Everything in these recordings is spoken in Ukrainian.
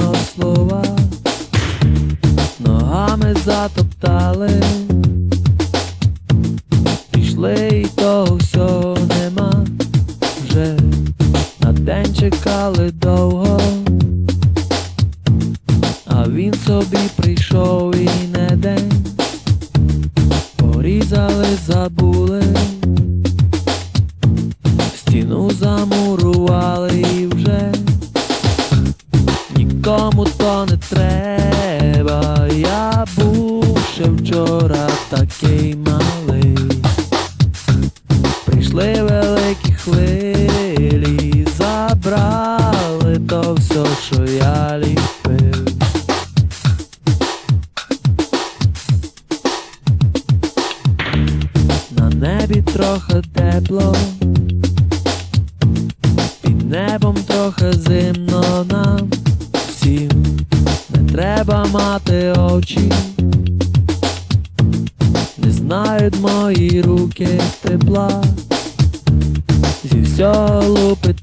мало слова, ногами затоптали, пішли і того всього нема. Вже, на день чекали довго, а він собі прийшов і не день, порізали, забули, стіну замовили. Вчора такий малий. Прийшли великі хвилі, забрали то все, що я ліпив. На небі трохи тепло, під небом трохи зимно нам всім не треба мати очі, не знають мої руки тепла, зі всього лупить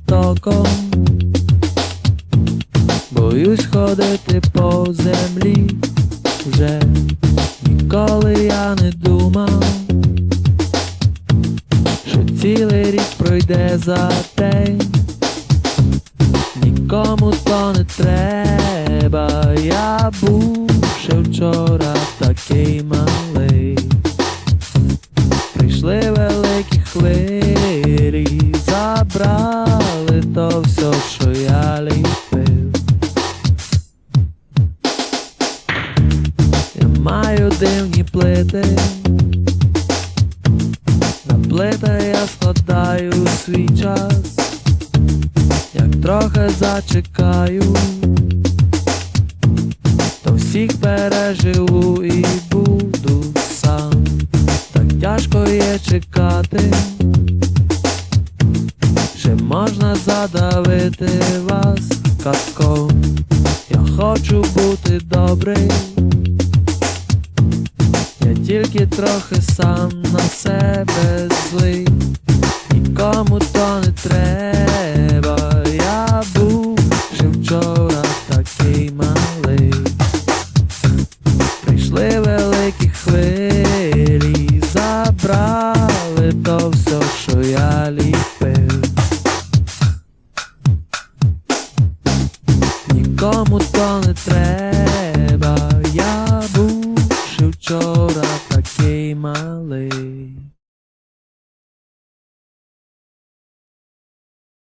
боюсь ходити по землі. Вже ніколи я не думав що цілий рік пройде за день, нікому то не треба, я був ще вчора то все, що я ліпив. Я маю дивні плити. На плита я складаю свій час, як трохи зачекаю, то всіх переживу і буду сам. Так тяжко є чекати, задавити вас катком. Я хочу бути добрий. Я тільки трохи сам на себе злий, нікому то не треба, я був ще вчора такий малий. Прийшли великі хвилі, забрали то все, що я ліпив. Нікому то не треба, я був ще вчора.